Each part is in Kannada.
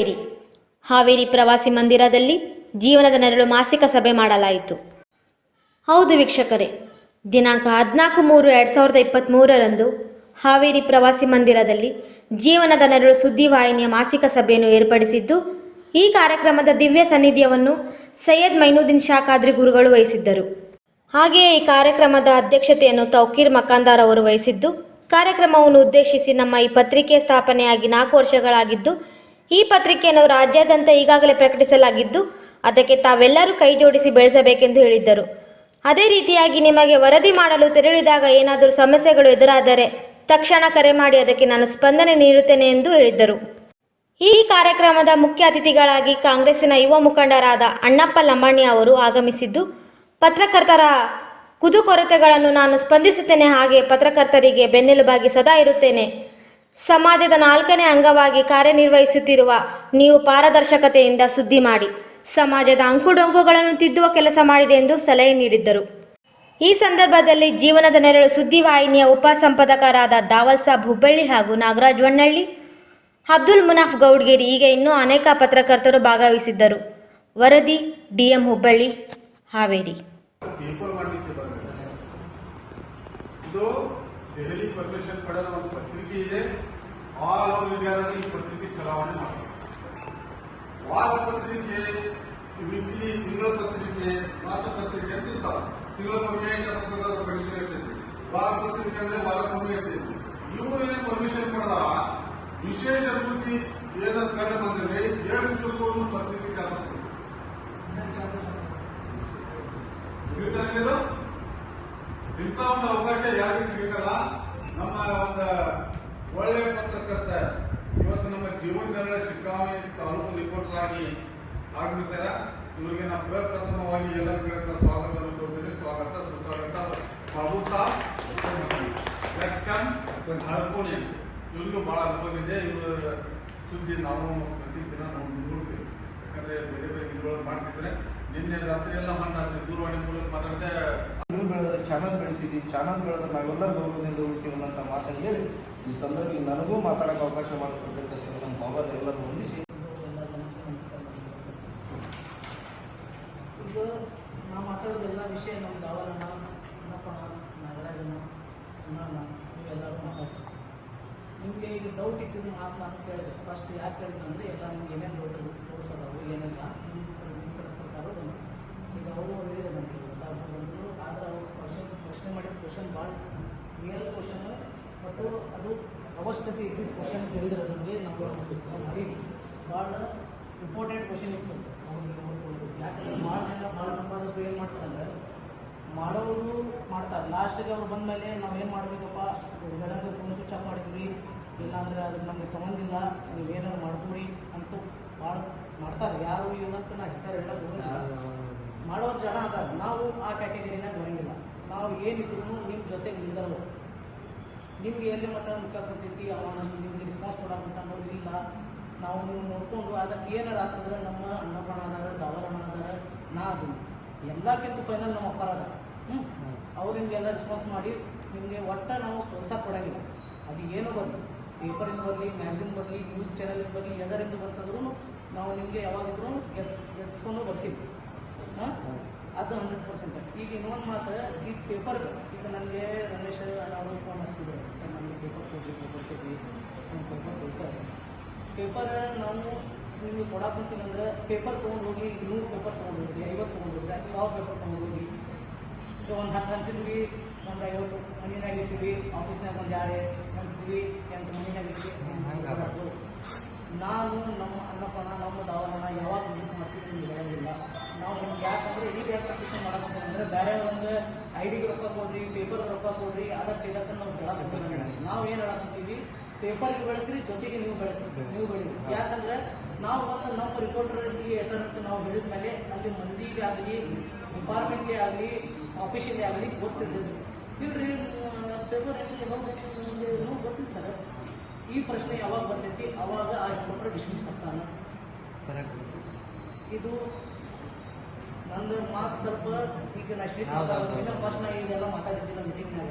ಹಾವೇರಿ ಹಾವೇರಿ ಪ್ರವಾಸಿ ಮಂದಿರದಲ್ಲಿ ಜೀವನದ ನೆರಳು ಮಾಸಿಕ ಸಭೆ ಮಾಡಲಾಯಿತು. ಹೌದು ವೀಕ್ಷಕರೇ, ದಿನಾಂಕ ಹದಿನಾಲ್ಕು ಮೂರು ಎರಡು ಸಾವಿರದ ಇಪ್ಪತ್ತ್ಮೂರರಂದು ಹಾವೇರಿ ಪ್ರವಾಸಿ ಮಂದಿರದಲ್ಲಿ ಜೀವನದ ನೆರಳು ಸುದ್ದಿವಾಹಿನಿಯ ಮಾಸಿಕ ಸಭೆಯನ್ನು ಏರ್ಪಡಿಸಿದ್ದು, ಈ ಕಾರ್ಯಕ್ರಮದ ದಿವ್ಯ ಸನ್ನಿಧಿಯವನ್ನು ಸೈಯದ್ ಮೈನುದ್ದೀನ್ ಶಾ ಖಾದ್ರಿ ಗುರುಗಳು ವಹಿಸಿದ್ದರು. ಹಾಗೆಯೇ ಈ ಕಾರ್ಯಕ್ರಮದ ಅಧ್ಯಕ್ಷತೆಯನ್ನು ತೌಕೀರ್ ಮಕಾಂದಾರ್ ಅವರು ವಹಿಸಿದ್ದು, ಕಾರ್ಯಕ್ರಮವನ್ನು ಉದ್ದೇಶಿಸಿ ನಮ್ಮ ಈ ಪತ್ರಿಕೆ ಸ್ಥಾಪನೆಯಾಗಿ ನಾಲ್ಕು ವರ್ಷಗಳಾಗಿದ್ದು ಈ ಪತ್ರಿಕೆಯನ್ನು ರಾಜ್ಯಾದ್ಯಂತ ಈಗಾಗಲೇ ಪ್ರಕಟಿಸಲಾಗಿದ್ದು, ಅದಕ್ಕೆ ತಾವೆಲ್ಲರೂ ಕೈ ಜೋಡಿಸಿ ಬೆಳೆಸಬೇಕೆಂದು ಹೇಳಿದ್ದರು. ಅದೇ ರೀತಿಯಾಗಿ ನಿಮಗೆ ವರದಿ ಮಾಡಲು ತೆರಳಿದಾಗ ಏನಾದರೂ ಸಮಸ್ಯೆಗಳು ಎದುರಾದರೆ ತಕ್ಷಣ ಕರೆ ಮಾಡಿ ಅದಕ್ಕೆ ನಾನು ಸ್ಪಂದನೆ ನೀಡುತ್ತೇನೆ ಎಂದು ಹೇಳಿದ್ದರು. ಈ ಕಾರ್ಯಕ್ರಮದ ಮುಖ್ಯ ಅತಿಥಿಗಳಾಗಿ ಕಾಂಗ್ರೆಸ್ಸಿನ ಯುವ ಮುಖಂಡರಾದ ಅಣ್ಣಪ್ಪ ಲಂಬಾಣಿ ಅವರು ಆಗಮಿಸಿದ್ದು, ಪತ್ರಕರ್ತರ ಕುದುಕೊರತೆಗಳನ್ನು ನಾನು ಸ್ಪಂದಿಸುತ್ತೇನೆ, ಹಾಗೆ ಪತ್ರಕರ್ತರಿಗೆ ಬೆನ್ನೆಲುಬಾಗಿ ಸದಾ ಇರುತ್ತೇನೆ. ಸಮಾಜದ ನಾಲ್ಕನೇ ಅಂಗವಾಗಿ ಕಾರ್ಯನಿರ್ವಹಿಸುತ್ತಿರುವ ನೀವು ಪಾರದರ್ಶಕತೆಯಿಂದ ಸುದ್ದಿ ಮಾಡಿ. ಸಮಾಜದ ಅಂಕುಡೊಂಕುಗಳನ್ನು ತಿದ್ದುವ ಕೆಲಸ ಮಾಡಿದೆ ಎಂದು ಸಲಹೆ ನೀಡಿದ್ದರು. ಈ ಸಂದರ್ಭದಲ್ಲಿ ಜೀವನದ ನೆರಳು ಸುದ್ದಿವಾಹಿನಿಯ ಉಪಸಂಪಾದಕರಾದ ದಾವಲ್ ಸಾಬ್ ಹುಬ್ಬಳ್ಳಿ ಹಾಗೂ ನಾಗರಾಜ್ ವಣ್ಣಳ್ಳಿ ಅಬ್ದುಲ್ ಮುನಾಫ್ ಗೌಡ್ಗೇರಿ ಹೀಗೆ ಇನ್ನೂ ಅನೇಕ ಪತ್ರಕರ್ತರು ಭಾಗವಹಿಸಿದ್ದರು. ವರದಿ, ಡಿಎಂ ಹುಬ್ಬಳ್ಳಿ, ಹಾವೇರಿ. ಇದು ದೆಹಲಿ ಪಡೆದ ಒಂದು ಪತ್ರಿಕೆ ಆಲ್ ಓವರ್ ಇಂಡಿಯಾದಲ್ಲಿ ಈ ಪತ್ರಿಕೆ ಚಲಾವಣೆ ಮಾಡಬೇಕು ವಾರ ಪತ್ರಿಕೆ ವೀಕ್ಲಿ ತಿಂಗಳ ಪತ್ರಿಕೆ, ಮಾಸ ಪತ್ರಿಕೆ ಅಂತ ಇರ್ತಾವ. ತಿಂಗಳ ಪರ್ಮಿಷನ್ ಇರ್ತೈತಿ ವಾರ ಪತ್ರಿಕೆ ಅಂದ್ರೆ ವಾರಕ್ಕೊಮ್ಮೆ ಇರ್ತೈತಿ ಇವರು ಏನ್ ಪರ್ಮಿಷನ್ ಪಡೆದಾರ ವಿಶೇಷ ಸುದ್ದಿ ಏನಾದ್ರು ಕಂಡು ಬಂದರೆ ಎರಡು ದಿವಸಕ್ಕೂ ಪತ್ರಿಕೆ ಇದು ಇಂಥ ಒಂದು ಅವಕಾಶ ಯಾರಿಗೂ ಸಿಗಲ್ಲ ನಮ್ಮ ಒಂದು ಒಳ್ಳೆಯ ಪತ್ರಕರ್ತ. ಇವತ್ತು ನಮ್ಮ ಜೀವನ ನೆರಳ ಶಿಗ್ಗಾಂವಿ ತಾಲೂಕು ರಿಪೋರ್ಟರ್ ಆಗಿ ಆಗಮಿಸ್ಯಾರ. ಇವರಿಗೆ ನಾನು ಪ್ರಪ್ರಥಮವಾಗಿ ಎಲ್ಲ ಕಡೆಯಿಂದ ಸ್ವಾಗತವನ್ನು ಕೊಡ್ತೇನೆ. ಸ್ವಾಗತ, ಸುಸ್ವಾಗತ. ಬಾಬು ಸಾಬ್ ಲಕ್ಷನ್ ಹರ್ಕೋಣಿ. ಇವರಿಗೂ ಬಹಳ ಅನುಭವ ಇದೆ. ಇವರ ಸುದ್ದಿ ನಾವು ಪ್ರತಿದಿನ ನಾವು ನೋಡ್ತೀವಿ. ಯಾಕಂದ್ರೆ ಬೇರೆ ಬೇರೆ ಇದ್ರೊಳಗೆ ಮಾಡ್ತಿದ್ರೆ ನಿನ್ನೆ ರಾತ್ರಿ ಎಲ್ಲ ಮಣ್ಣಾಗ್ತದೆ ದೂರವಾಣಿ ಮೂಲಕ ಮಾತಾಡಿದೆ ನೀವು ಬೆಳೆದ್ರೆ ಚಾನಲ್ ಬೆಳಿತೀವಿ ಚಾನಲ್ ಬೆಳೆದ್ರೆ ನಾವೆಲ್ಲ ಗೌರವದಿಂದ ಉಳಿತೀವಿ ಅನ್ನೋಂಥ ಮಾತಲ್ಲಿ ಈ ಸಂದರ್ಭದಲ್ಲಿ ನನಗೂ ಮಾತಾಡೋಕೆ ಅವಕಾಶ ಮಾಡಿಕೊಟ್ಟಿರ್ತಕ್ಕಂಥ ನಮ್ಮ ಬಾಬಾನ ಎಲ್ಲರೂ ಹೊಂದಿಸಿ ನಾವು ಮಾತಾಡೋದು ಎಲ್ಲ ವಿಷಯ ನಮ್ಮ ದಾವಲನ ಅನ್ನಪ್ಪಣ ನಾಗರಾಜನ ಅಣ್ಣನ ನೀವೆಲ್ಲರೂ ಮಾತಾಡ್ತೀವಿ ನಿಮಗೆ ಈಗ ಡೌಟ್ ಇಟ್ಟಿದ್ದು ಮಾತು ನಾನು ಕೇಳಿದೆ ಫಸ್ಟ್ ಯಾಕೆ ಕೇಳಿದ್ರು ಅಂದರೆ, ಎಲ್ಲ ನಿಮ್ಗೆ ಏನೇನು ಡೌಟ್ ತೋರಿಸೋದವು ಏನೆಲ್ಲ ನಿಮ್ಮ ಕಡೆ ನಿಮ್ಮ ಕಡೆ ಪ್ರಕಾರ ಬಂದು ಈಗ ಅವರು ಹೇಳಿದೆ ನನಗೆ ಸಾಹೇಬ್ ಬಂದರು ಆದರೆ ಅವರು ಕ್ವಶನ್ ಪ್ರಶ್ನೆ ಮಾಡಿದ ಕ್ವಶನ್ ಭಾಳ ರಿಯಲ್ ಕ್ವಶನ್ ಮತ್ತು ಅದು ಅವಶ್ಯಕತೆ ಇದ್ದಿದ್ದ ಕ್ವಶನ್ ಕೇಳಿದ್ರೆ ನಮಗೆ ನಾವು ಮಾಡಿ ಭಾಳ ಇಂಪಾರ್ಟೆಂಟ್ ಕ್ವಶನ್ ಇತ್ತು. ಅವ್ರಿಗೆ ನೋಡ್ಕೊಂಡು ಯಾಕಂದ್ರೆ ಭಾಳ ಜನ ಭಾಳ ಸಂಪಾದಕರು ಏನು ಮಾಡ್ತಾರೆ ಮಾಡೋರು ಮಾಡ್ತಾರೆ. ಲಾಸ್ಟಿಗೆ ಅವ್ರು ಬಂದಮೇಲೆ ನಾವು ಏನು ಮಾಡಬೇಕಪ್ಪ? ಏನಾದ್ರೂ ಫೋನ್ ಸ್ವಿಚ್ ಆಫ್ ಮಾಡಿದ್ವಿ. ಇಲ್ಲಾಂದ್ರೆ ಅದಕ್ಕೆ ನಮಗೆ ಸಂಬಂಧ ಇಲ್ಲ ನೀವೇನಾದ್ರು ಮಾಡ್ಕೊಡಿ ಅಂತೂ ಭಾಳ ಮಾಡ್ತಾರೆ. ಯಾರು ಇವತ್ತು ನಾ ಹೆಸರು ಎಲ್ಲ ಬರೋದಿಲ್ಲ ಮಾಡೋರು ಜನ ಅದ ನಾವು ಆ ಕ್ಯಾಟಗರಿನಾಗ ಬರೋಂಗಿಲ್ಲ. ನಾವು ಏನಿದ್ರು ನಿಮ್ಮ ಜೊತೆಗೆ ನಿಂದರ್ಬೇಕು. ನಿಮ್ಗೆ ಎಲ್ಲಿ ಮಟ್ಟ ಮುಖ ಕೊಟ್ಟಿರ್ತಿ ಅವ ನಿಮ್ಗೆ ರೆಸ್ಪಾನ್ಸ್ ಕೊಡಕ್ಕಂತ ಇಲ್ಲ. ನಾವು ನೀವು ನೋಡ್ಕೊಂಡು ಅದಕ್ಕೆ ಏನಾರ ಆತಂದ್ರೆ ನಮ್ಮ ಅಣ್ಣಪ್ಪಣ ಅದಾರ ದಾವರಣ್ಣ ನಾ ಅದು ಎಲ್ಲಕ್ಕಿಂತ ಫೈನಲ್ ನಮ್ಮ ಅಪ್ಪರ ಅದ ಹ್ಞೂ ಅವ್ರು ನಿಮಗೆಲ್ಲ ರೆಸ್ಪಾನ್ಸ್ ಮಾಡಿ ನಿಮಗೆ ಒಟ್ಟ ನಾವು ಸೊಲ್ಸಕ್ಕೆ ಕೊಡಂಗಿಲ್ಲ. ಅದು ಏನು ಬರಲಿ ಪೇಪರಿಂದ ಬರಲಿ ಮ್ಯಾಗ್ಝಿನ್ ಬರಲಿ ನ್ಯೂಸ್ ಚಾನಲಿಂದ ಬರಲಿ ಎದರಿಂದ ಬರ್ತಂದ್ರೂ ನಾವು ನಿಮಗೆ ಯಾವಾಗಿದ್ರು ಗೆದ್ ಗೆದ್ಸ್ಕೊಂಡು ಬರ್ತೀವಿ. ಹಾಂ? ಅದು ಹಂಡ್ರೆಡ್ ಪರ್ಸೆಂಟ್ ಈಗ ಇನ್ನೊಂದು ಮಾತು ಈ ಪೇಪರ್ ಈಗ ನನಗೆ ರಮೇಶ್ ಅವರು ಫೋನ್ ಹಚ್ತಿದ್ರು ಸರ್ ನನಗೆ ಪೇಪರ್ ಕೊಡ್ರಿ ಪೇಪರ್ ಕೊಡ್ರಿ ನಮ್ಮ ಪೇಪರ್ ಪೇಪರ್ ಪೇಪರ್ ನಾವು ನಿಮಗೆ ಕೊಡಾಕಂತೀವಿ ಅಂದ್ರೆ ಪೇಪರ್ ತೊಗೊಂಡು ಹೋಗಿ ನೂರು ಪೇಪರ್ ತೊಗೊಂಡು ಹೋಗಿ ಐವತ್ತು ತೊಗೊಂಡು ಹೋಗಿ ಸಾವಿರ ಪೇಪರ್ ತೊಗೊಂಡು ಹೋಗಿ ಒಂದು ಹತ್ತು ಹಂಚಿದ್ವಿ ಒಂದು ಐವತ್ತು ಮನೆಯಾಗಿರ್ತೀವಿ ಆಫೀಸ್ನಾಗ ಒಂದು ಎರಡು ಹಂಚ್ತೀವಿ ಎಂಟು ಮನೆಯಾಗಿರ್ತೀವಿ ಇರ್ತೀವಿ ನಾನು ನಮ್ಮ ಅನ್ನಪಣ ನಮ್ಮ ದಾವಣ ಯಾವಾಗ ವಿಸಿಟ್ ಮಾಡ್ತೀವಿ ನಿಮ್ಗೆ ಹೇಳೋದಿಲ್ಲ. ನಾವು ನಿಮ್ಗೆ ಯಾಕಂದ್ರೆ ಈಗ ಯಾಕೆ ಕಂಡೀಷನ್ ಮಾಡಕ್ಕೆ ಅಂದ್ರೆ ಬೇರೆ ಒಂದು ಐಡಿಗೆ ರೊಕ್ಕ ಕೊಡ್ರಿ ಪೇಪರ್ ರೊಕ್ಕ ಕೊಡ್ರಿ, ಅದಕ್ಕೆ ಇದಕ್ಕೆ ನಾವು ಹೇಳಬೇಕು ನಾವು ಏನು ಹೇಳಕಂತೀವಿ ಪೇಪರ್ಗೆ ಬೆಳೆಸ್ರಿ, ಜೊತೆಗೆ ನೀವು ಬೆಳೆಸ್ರಿ, ನೀವು ಬೆಳೀರಿ ಯಾಕಂದ್ರೆ ನಾವು ಒಂದು ನಮ್ಮ ರಿಪೋರ್ಟರ್ ಈ ಹೆಸರನ್ನು ನಾವು ಹೇಳಿದ ಮೇಲೆ ಅಲ್ಲಿ ಮಂದಿಗೆ ಆಗಲಿ ಡಿಪಾರ್ಟ್ಮೆಂಟ್ಗೆ ಆಗಲಿ ಆಫೀಸಿಗೆ ಆಗಲಿ ಗೊತ್ತಿರ್ತದೆ ಇಲ್ರಿ ಪೇಪರ್ ಗೊತ್ತಿಲ್ಲ ಸರ್. ಈ ಪ್ರಶ್ನೆ ಯಾವಾಗ ಬರ್ತೈತಿ? ಅವಾಗ ಆ ಸಪ್ತಾನ ಇದು ನಂದು ಮಾತು ಸ್ವಲ್ಪ ಈಗ ನಾ ಸ್ಟ್ರಿಕ್ಟ್ ಫಸ್ಟ್ ನಾ ಈಗೆಲ್ಲ ಮಾತಾಡಿದ್ದಿಲ್ಲ ಮೀಟಿಂಗ್ನಾಗ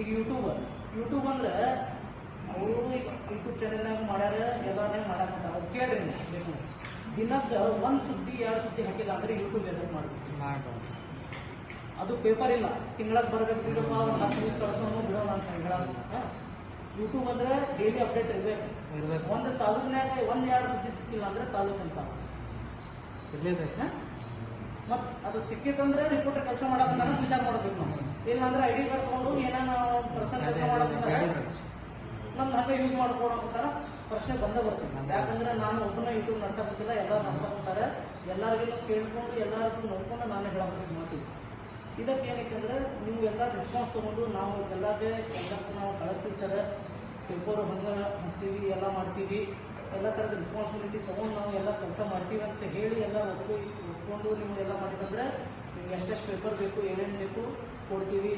ಈಗ ಯೂಟ್ಯೂಬ್ ಯೂಟ್ಯೂಬ್ ಅಂದ್ರೆ ಅವರು ಈಗ ಯೂಟ್ಯೂಬ್ ಚಾನೆಲ್ನಾಗ ಮಾಡ್ಯಾರ ಎಲ್ಲ ಮಾಡಾಕತ್ತಾರ ಕೇಳ್ರಿ ನೀವು ದಿನಕ್ಕೆ ಒಂದು ಸುದ್ದಿ ಎರಡು ಸುದ್ದಿ ಹಾಕಿಲ್ಲ ಅಂದ್ರೆ ಯೂಟ್ಯೂಬ್ ಎಲ್ಲ ಮಾಡ್ಬೇಕು. ಅದು ಪೇಪರ್ ಇಲ್ಲ. ತಿಂಗಳಿಗೆ ಬರಬೇಕು ಒಂದು ಹತ್ತು ದಿವಸ ಕಳ್ಸೋನು ಬಿಡೋಣ ಅಂತ ಹೇಳೋದು. ಯೂಟ್ಯೂಬ್ ಅಂದ್ರೆ ಡೈಲಿ ಅಪ್ಡೇಟ್ ಇರಬೇಕು. ಇರ್ಬೇಕು. ಒಂದು ತಾಲೂಕಿನಾಗ ಒಂದ್ ಎರಡು ಸುದ್ದಿ ಸಿಕ್ಕಿಲ್ಲ ಅಂದ್ರೆ ತಾಲೂಕು ಅಂತ. ಇರ್ಲೇಬೇಕು. ಮತ್ ಅದು ಸಿಕ್ಕಿತ್ತಂದ್ರೆ ರಿಪೋರ್ಟರ್ ಕೆಲಸ ಮಾಡೋದನ್ನ ನನಗೆ ವಿಚಾರ ಮಾಡಬೇಕು ನಾವು. ಇಲ್ಲ ಅಂದ್ರೆ ಐಡಿ ಕಾರ್ಡ್ ತಗೊಂಡು ಏನಾನ ಪರ್ಸನ್ ಕೆಲಸ ಮಾಡಕ್ ನಮ್ದು ಹಂಗೆ ಯೂಸ್ ಮಾಡ್ಕೊಡೋಂತಾರ ಪ್ರಶ್ನೆ ಬಂದೇ ಬರ್ತದೆ. ಯಾಕಂದ್ರೆ ನಾನು ಒಬ್ಬನ ಯೂಟ್ಯೂಬ್ ನಡ್ಸಕ್ಕಿಲ್ಲ ಎಲ್ಲರೂ ನಡ್ಸಕ್ತಾರೆ ಎಲ್ಲರಿಗೂ ಕೇಳ್ಕೊಂಡು ಎಲ್ಲರಿಗೂ ನೋಡ್ಕೊಂಡು ನಾನೇ ಹೇಳಬೇಕು ಮಾತು ಇದಕ್ಕೆ ಏನಕ್ಕೆ ನೀವು ಎಲ್ಲ ರೆಸ್ಪಾನ್ಸ್ ತಗೊಂಡು ನಾವು ಎಲ್ಲದೇ ಎಲ್ಲಕ್ಕೂ ನಾವು ಕಳಿಸ್ತೀವಿ ಸರ್. ಪೇಪರ್ ಹಂಗೆ ಹಚ್ತೀವಿ, ಎಲ್ಲ ಮಾಡ್ತೀವಿ, ಎಲ್ಲ ಥರದ ರೆಸ್ಪಾನ್ಸಿಬಿಲಿಟಿ ತೊಗೊಂಡು ನಾವು ಎಲ್ಲ ಕೆಲಸ ಮಾಡ್ತೀವಿ ಅಂತ ಹೇಳಿ ಎಲ್ಲ ಒಪ್ಕೊ ಒಪ್ಕೊಂಡು ನೀವು ಎಲ್ಲ ಮಾಡಿದಂದ್ರೆ ನಿಮ್ಗೆ ಎಷ್ಟೆಷ್ಟು ಪೇಪರ್ ಬೇಕು, ಏನೇನು ಬೇಕು ಕೊಡ್ತೀವಿ.